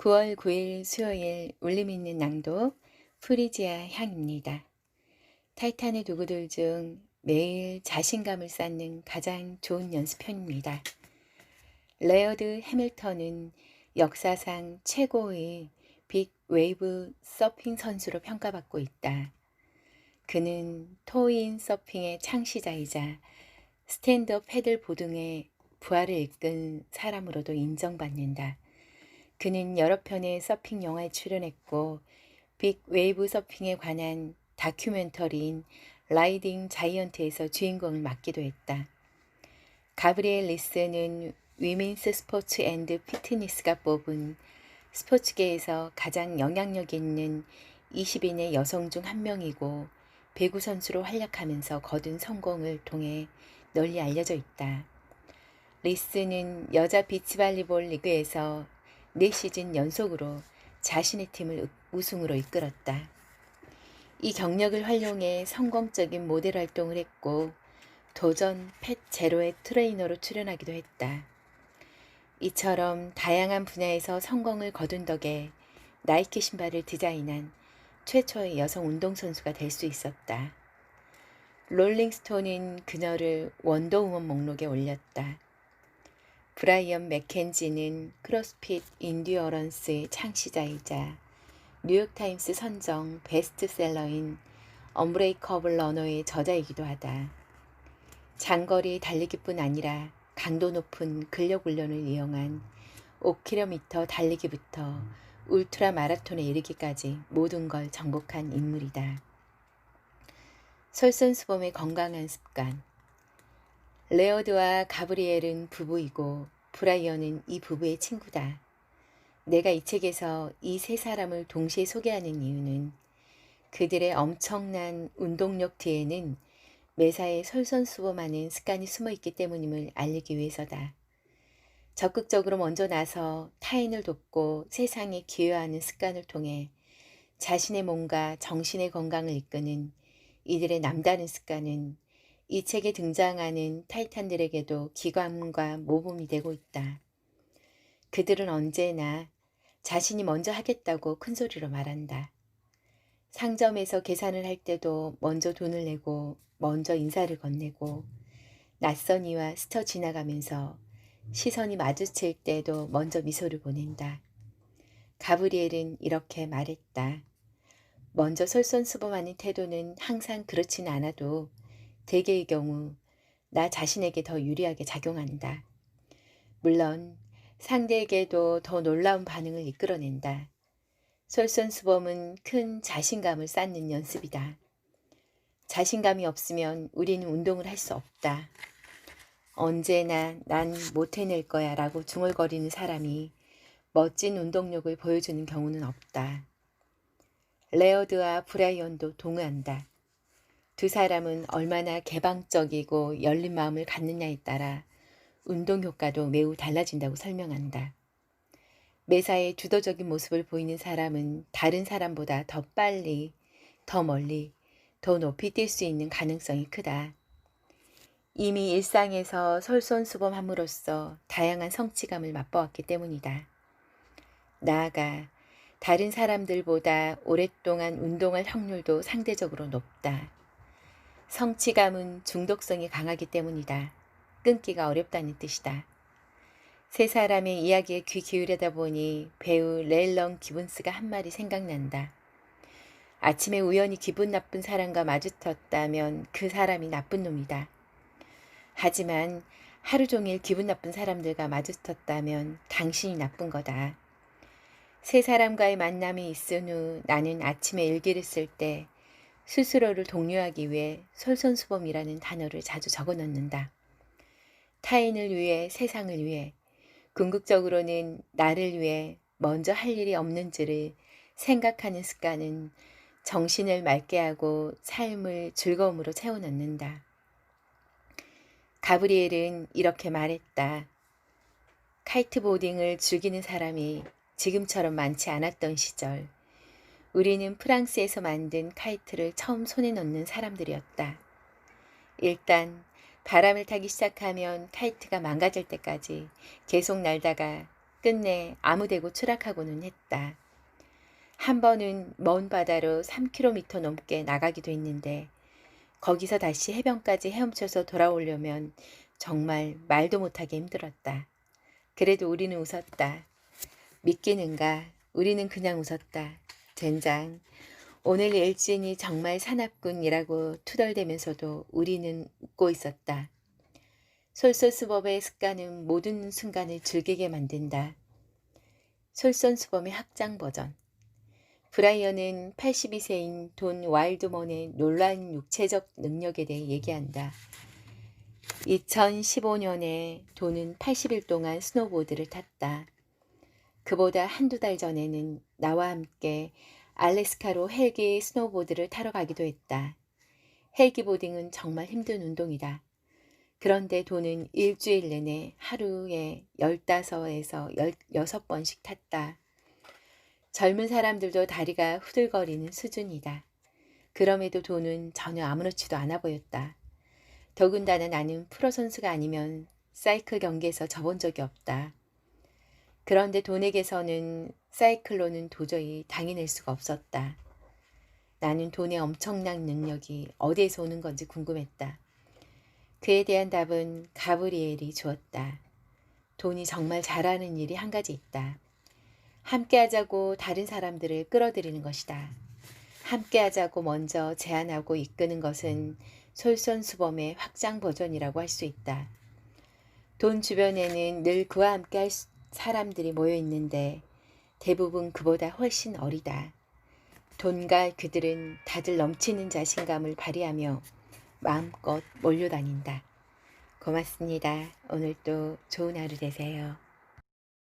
9월 9일 수요일 울림 있는 낭독 프리지아 향입니다. 타이탄의 도구들 중 매일 자신감을 쌓는 가장 좋은 연습편입니다. 레어드 해밀턴은 역사상 최고의 빅 웨이브 서핑 선수로 평가받고 있다. 그는 토인 서핑의 창시자이자 스탠드업 패들 보등의 부활을 이끈 사람으로도 인정받는다. 그는 여러 편의 서핑 영화에 출연했고 빅 웨이브 서핑에 관한 다큐멘터리인 라이딩 자이언트에서 주인공을 맡기도 했다. 가브리엘 리스는 위민스 스포츠 앤드 피트니스가 뽑은 스포츠계에서 가장 영향력 있는 20인의 여성 중 한 명이고 배구 선수로 활약하면서 거둔 성공을 통해 널리 알려져 있다. 리스는 여자 비치발리볼 리그에서 4시즌 연속으로 자신의 팀을 우승으로 이끌었다. 이 경력을 활용해 성공적인 모델 활동을 했고 도전 펫 제로의 트레이너로 출연하기도 했다. 이처럼 다양한 분야에서 성공을 거둔 덕에 나이키 신발을 디자인한 최초의 여성 운동선수가 될 수 있었다. 롤링스톤은 그녀를 원더우먼 목록에 올렸다. 브라이언 맥켄지는 크로스핏 인듀어런스의 창시자이자 뉴욕타임스 선정 베스트셀러인 언브레이커블 러너의 저자이기도 하다. 장거리 달리기뿐 아니라 강도 높은 근력 훈련을 이용한 5km 달리기부터 울트라 마라톤에 이르기까지 모든 걸 정복한 인물이다. 솔선수범의 건강한 습관. 레어드와 가브리엘은 부부이고 브라이언은 이 부부의 친구다. 내가 이 책에서 이 세 사람을 동시에 소개하는 이유는 그들의 엄청난 운동력 뒤에는 매사에 솔선수범하는 습관이 숨어 있기 때문임을 알리기 위해서다. 적극적으로 먼저 나서 타인을 돕고 세상에 기여하는 습관을 통해 자신의 몸과 정신의 건강을 이끄는 이들의 남다른 습관은 이 책에 등장하는 타이탄들에게도 기관과 모범이 되고 있다. 그들은 언제나 자신이 먼저 하겠다고 큰 소리로 말한다. 상점에서 계산을 할 때도 먼저 돈을 내고 먼저 인사를 건네고 낯선 이와 스쳐 지나가면서 시선이 마주칠 때도 먼저 미소를 보낸다. 가브리엘은 이렇게 말했다. 먼저 솔선수범하는 태도는 항상 그렇지는 않아도 대개의 경우 나 자신에게 더 유리하게 작용한다. 물론 상대에게도 더 놀라운 반응을 이끌어낸다. 솔선수범은 큰 자신감을 쌓는 연습이다. 자신감이 없으면 우리는 운동을 할 수 없다. 언제나 난 못 해낼 거야 라고 중얼거리는 사람이 멋진 운동력을 보여주는 경우는 없다. 레어드와 브라이언도 동의한다. 두 사람은 얼마나 개방적이고 열린 마음을 갖느냐에 따라 운동 효과도 매우 달라진다고 설명한다. 매사에 주도적인 모습을 보이는 사람은 다른 사람보다 더 빨리, 더 멀리, 더 높이 뛸 수 있는 가능성이 크다. 이미 일상에서 솔선수범함으로써 다양한 성취감을 맛보았기 때문이다. 나아가 다른 사람들보다 오랫동안 운동할 확률도 상대적으로 높다. 성취감은 중독성이 강하기 때문이다. 끊기가 어렵다는 뜻이다. 세 사람의 이야기에 귀 기울여다 보니 배우 레일런 기분스가 한 말이 생각난다. 아침에 우연히 기분 나쁜 사람과 마주쳤다면 그 사람이 나쁜 놈이다. 하지만 하루 종일 기분 나쁜 사람들과 마주쳤다면 당신이 나쁜 거다. 세 사람과의 만남이 있은 후 나는 아침에 일기를 쓸때 스스로를 독려하기 위해 솔선수범이라는 단어를 자주 적어 넣는다. 타인을 위해 세상을 위해 궁극적으로는 나를 위해 먼저 할 일이 없는지를 생각하는 습관은 정신을 맑게 하고 삶을 즐거움으로 채워넣는다. 가브리엘은 이렇게 말했다. 카이트보딩을 즐기는 사람이 지금처럼 많지 않았던 시절, 우리는 프랑스에서 만든 카이트를 처음 손에 넣는 사람들이었다. 일단 바람을 타기 시작하면 카이트가 망가질 때까지 계속 날다가 끝내 아무데고 추락하고는 했다. 한 번은 먼 바다로 3km 넘게 나가기도 했는데 거기서 다시 해변까지 헤엄쳐서 돌아오려면 정말 말도 못하게 힘들었다. 그래도 우리는 웃었다. 믿기는가? 우리는 그냥 웃었다. 젠장. 오늘 일진이 정말 사납군이라고 투덜대면서도 우리는 웃고 있었다. 솔선수범의 습관은 모든 순간을 즐기게 만든다. 솔선수범의 확장 버전. 브라이언은 82세인 돈 와일드먼의 놀라운 육체적 능력에 대해 얘기한다. 2015년에 돈은 80일 동안 스노보드를 탔다. 그보다 한두 달 전에는 나와 함께 알래스카로 헬기 스노보드를 타러 가기도 했다. 헬기 보딩은 정말 힘든 운동이다. 그런데 돈은 일주일 내내 하루에 15에서 16번씩 탔다. 젊은 사람들도 다리가 후들거리는 수준이다. 그럼에도 돈은 전혀 아무렇지도 않아 보였다. 더군다나 나는 프로 선수가 아니면 사이클 경기에서 져본 적이 없다. 그런데 돈에게서는 사이클로는 도저히 당해낼 수가 없었다. 나는 돈의 엄청난 능력이 어디에서 오는 건지 궁금했다. 그에 대한 답은 가브리엘이 주었다. 돈이 정말 잘하는 일이 한 가지 있다. 함께 하자고 다른 사람들을 끌어들이는 것이다. 함께 하자고 먼저 제안하고 이끄는 것은 솔선수범의 확장 버전이라고 할 수 있다. 돈 주변에는 늘 그와 함께 할 사람들이 모여 있는데 대부분 그보다 훨씬 어리다. 돈과 그들은 다들 넘치는 자신감을 발휘하며 마음껏 몰려다닌다. 고맙습니다. 오늘도 좋은 하루 되세요.